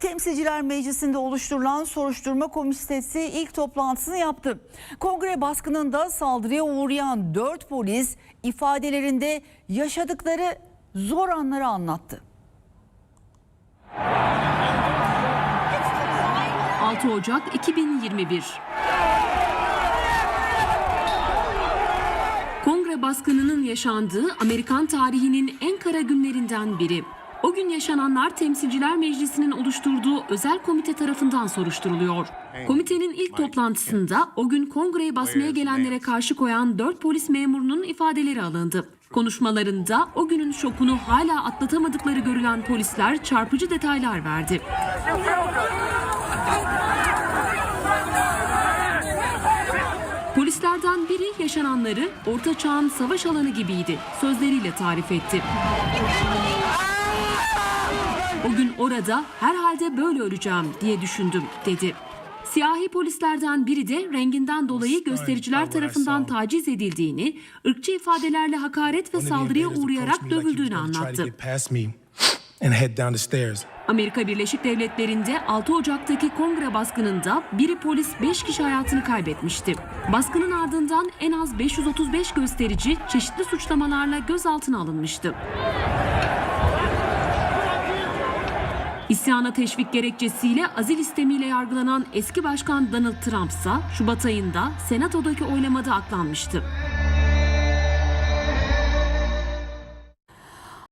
Temsilciler Meclisi'nde oluşturulan soruşturma komitesi ilk toplantısını yaptı. Kongre baskınında saldırıya uğrayan 4 polis ifadelerinde yaşadıkları zor anları anlattı. 6 Ocak 2021 Kongre baskınının yaşandığı Amerikan tarihinin en kara günlerinden biri. O gün yaşananlar Temsilciler Meclisi'nin oluşturduğu özel komite tarafından soruşturuluyor. Komitenin ilk toplantısında o gün kongreyi basmaya gelenlere karşı koyan 4 polis memurunun ifadeleri alındı. Konuşmalarında o günün şokunu hala atlatamadıkları görülen polisler çarpıcı detaylar verdi. Polislerden biri yaşananları orta çağın savaş alanı gibiydi sözleriyle tarif etti. O gün orada herhalde böyle öleceğim diye düşündüm dedi. Siyahi polislerden biri de renginden dolayı göstericiler tarafından taciz edildiğini, ırkçı ifadelerle hakaret ve saldırıya uğrayarak dövüldüğünü anlattı. Amerika Birleşik Devletleri'nde 6 Ocak'taki kongre baskınında biri polis 5 kişi hayatını kaybetmişti. Baskının ardından en az 535 gösterici çeşitli suçlamalarla gözaltına alınmıştı. İsyana teşvik gerekçesiyle azil istemiyle yargılanan eski başkan Donald Trump ise Şubat ayında senatodaki oylamada aklanmıştı.